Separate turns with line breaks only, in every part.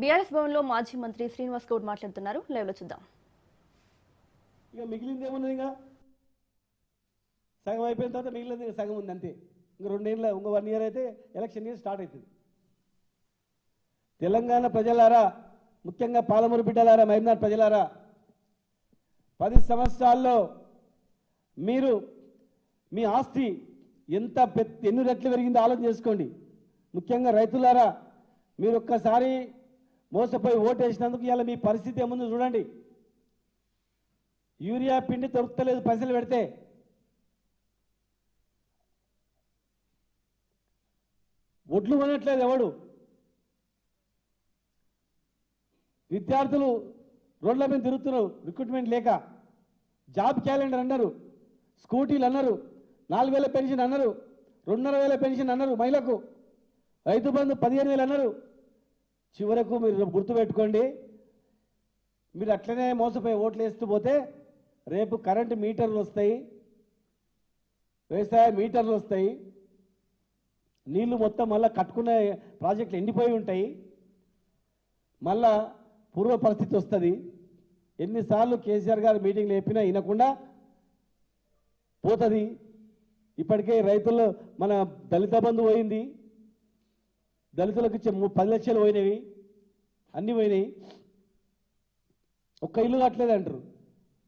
BRS భవన్లో మాజీ మంత్రి శ్రీనివాస్ గౌడ్ మాట్లాడుతున్నారు. లైవ్లో చూద్దాం.
ఇక మిగిలింది ఏమున్నది ఇంకా? సగం అయిపోయిన తర్వాత మిగిలింది సగం ఉంది అంతే. ఇంక రెండేళ్ళ ఇంకో వన్ ఇయర్ అయితే ఎలక్షన్ ఇయర్ స్టార్ట్ అవుతుంది. తెలంగాణ ప్రజలారా ముఖ్యంగా పాలమూరు బిడ్డలారా మహబూబ్నాథ్ ప్రజలారా పది సంవత్సరాల్లో మీరు మీ ఆస్తి ఎంత పెద్ద ఎన్ని రెట్లు పెరిగిందో ఆలోచన చేసుకోండి. ముఖ్యంగా రైతులారా మీరు ఒక్కసారి మోసపోయి ఓటేసినందుకు ఇలా మీ పరిస్థితి ఏముందో చూడండి. యూరియా పిండి దొరుకుతలేదు పైసలు పెడితే. ఒడ్లు కొనట్లేదు ఎవడు? విద్యార్థులు రోడ్ల మీద తిరుగుతున్నారు రిక్రూట్మెంట్ లేక. జాబ్ క్యాలెండర్ అన్నారు స్కూటీలు అన్నారు నాలుగు వేల పెన్షన్ అన్నారు రెండున్నర వేల పెన్షన్ అన్నారు మహిళకు. రైతు బంధు పదిహేను వేలు అన్నారు. చివరకు మీరు గుర్తుపెట్టుకోండి. మీరు అట్లనే మోసపోయి ఓట్లు వేస్తూ పోతే రేపు కరెంటు మీటర్లు వస్తాయి వ్యవసాయ మీటర్లు వస్తాయి నీళ్ళు మొత్తం మళ్ళీ కట్టుకునే ప్రాజెక్టులు ఎండిపోయి ఉంటాయి. మళ్ళా పూర్వ పరిస్థితి వస్తుంది. ఎన్నిసార్లు కేసీఆర్ గారు మీటింగ్లు చెప్పినా వినకుండా పోతుంది. ఇప్పటికే రైతులు మన దళిత బంధు పోయింది. దళితులకు ఇచ్చే పది లక్షలు పోయినవి. అన్నీ పోయినాయి. ఒక్క ఇల్లు కట్టలేదు అంటారు.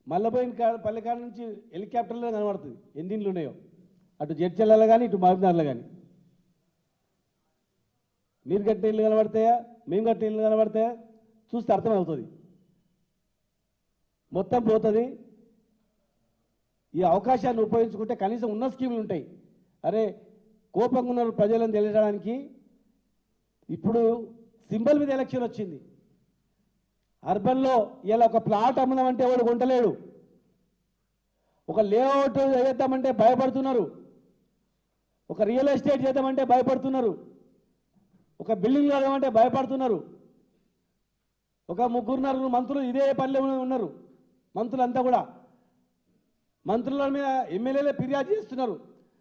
మళ్ళీ పోయిన కా పల్లె కాడ నుంచి హెలికాప్టర్లో కనబడుతుంది. ఎన్ని ఇండ్లు ఉన్నాయో. అటు జడ్చెల్లలో కానీ ఇటు మహబూబ్నగర్లో కానీ మీరు కట్టిన ఇల్లు కనబడతాయా? మేము కట్టిన ఇల్లు కనబడతాయా? చూస్తే అర్థమవుతుంది. మొత్తం పోతుంది. ఈ అవకాశాన్ని ఉపయోగించుకుంటే కనీసం ఉన్న స్కీములు ఉంటాయి అరే కోపంగా ఉన్నారు ప్రజలను తెలియడానికి ఇప్పుడు సింబల్ మీద ఎలక్షన్ వచ్చింది. అర్బన్లో ఇలా ఒక ప్లాట్ అమ్ముదామంటే ఎవడు కొంటలేడు. ఒక లేఅవుట్ వేద్దామంటే భయపడుతున్నారు. ఒక రియల్ ఎస్టేట్ చేద్దామంటే భయపడుతున్నారు. ఒక బిల్డింగ్ కడదామంటే భయపడుతున్నారు. ఒక ముగ్గురు నలుగురు మంత్రులు ఇదే పనిలో ఉన్నారు. మంత్రులంతా కూడా. మంత్రుల మీద ఎమ్మెల్యేలే ఫిర్యాదు చేస్తున్నారు.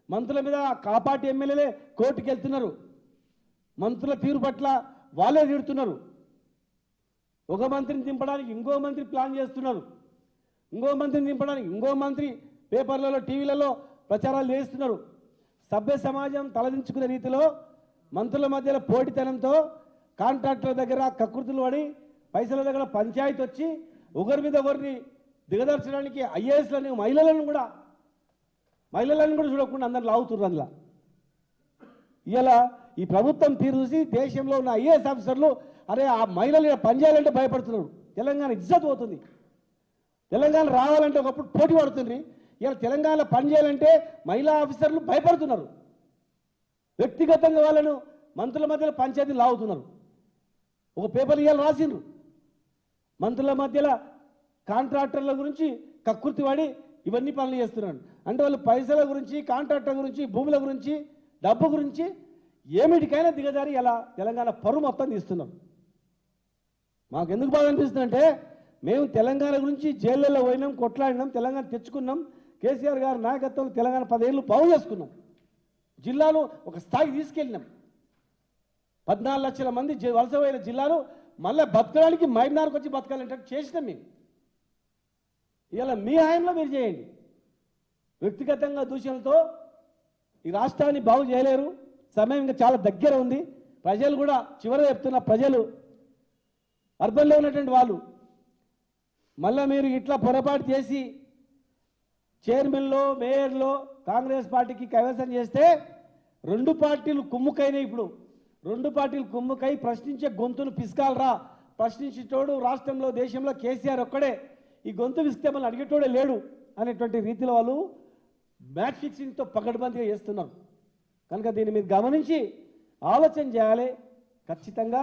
మంత్రుల మీద కాపాటి ఎమ్మెల్యేలే కోర్టుకు వెళ్తున్నారు మంత్రుల తీరు పట్ల వాళ్ళే తిడుతున్నారు. ఒక మంత్రిని దింపడానికి ఇంకో మంత్రి ప్లాన్ చేస్తున్నారు. ఇంకో మంత్రిని దింపడానికి ఇంకో మంత్రి పేపర్లలో టీవీలలో ప్రచారాలు చేస్తున్నారు. సభ్య సమాజం తలదించుకునే రీతిలో మంత్రుల మధ్యలో పోటీతనంతో కాంట్రాక్టర్ల దగ్గర కకృతులు పడి పైసల దగ్గర పంచాయతీ వచ్చి ఒకరి మీద ఒకరిని దిగదర్చడానికి ఐఏఎస్లని మహిళలను కూడా మహిళలను కూడా చూడకుండా అందరు లాగుతున్నారు అందులో. ఇలా ఈ ప్రభుత్వం తీరు చూసి దేశంలో ఉన్న ఐఏఎస్ ఆఫీసర్లు అరే ఆ మహిళలు పనిచేయాలంటే భయపడుతున్నారు. తెలంగాణ ఇజ్జత్ పోతుంది. తెలంగాణ రావాలంటే ఒకప్పుడు పోటీ పడుతుంది. ఇలా తెలంగాణలో పనిచేయాలంటే మహిళా ఆఫీసర్లు భయపడుతున్నారు. వ్యక్తిగతంగా వాళ్ళను మంత్రుల మధ్యలో పంచాయతీ లాగుతున్నారు. ఒక పేపర్ ఇవాళ రాసిండ్రు. మంత్రుల మధ్యలో కాంట్రాక్టర్ల గురించి కక్కుర్తి వాడి ఇవన్నీ పనులు చేస్తున్నాడు. అంటే వాళ్ళు పైసల గురించి కాంట్రాక్టర్ గురించి భూముల గురించి డబ్బు గురించి ఏమిటికైనా దిగజారి ఇలా తెలంగాణ పరువు మొత్తం తీస్తున్నాం. మాకు ఎందుకు బాధ అనిపిస్తుందంటే మేము తెలంగాణ గురించి జైళ్ళలో పోయినాం కొట్లాడినాం తెలంగాణ తెచ్చుకున్నాం. కేసీఆర్ గారి నాయకత్వంలో తెలంగాణ పదేళ్ళు బాగు చేసుకున్నాం. జిల్లాలో ఒక స్థాయికి తీసుకెళ్ళినాం. పద్నాలుగు లక్షల మంది వలస పోయిన జిల్లాలో మళ్ళీ బతకడానికి మైనార్కి వచ్చి బతకాలంటే చేసినాం మేము. ఇలా మీ హాయంలో మీరు చేయండి. వ్యక్తిగతంగా దూషణలతో ఈ రాష్ట్రాన్ని బాగు చేయలేరు. సమయం ఇంకా చాలా దగ్గర ఉంది. ప్రజలు కూడా చివరి చెప్తున్న ప్రజలు అర్బన్లో ఉన్నటువంటి వాళ్ళు మళ్ళీ మీరు ఇట్లా పొరపాటు చేసి చైర్మన్లో మేయర్లో కాంగ్రెస్ పార్టీకి కైవసం చేస్తే రెండు పార్టీలు కుమ్ముకైనాయి ఇప్పుడు. రెండు పార్టీలు కుమ్ముకై ప్రశ్నించే గొంతును పిసుకాలరా. ప్రశ్నించేటోడు రాష్ట్రంలో దేశంలో కేసీఆర్ ఒక్కడే. ఈ గొంతు విసిస్తే మనం అడిగేటోడే లేడు అనేటువంటి రీతిలో వాళ్ళు మ్యాచ్ ఫిక్సింగ్తో పకడ్బందీగా చేస్తున్నారు. కనుక దీన్ని మీరు గమనించి ఆలోచన చేయాలి. ఖచ్చితంగా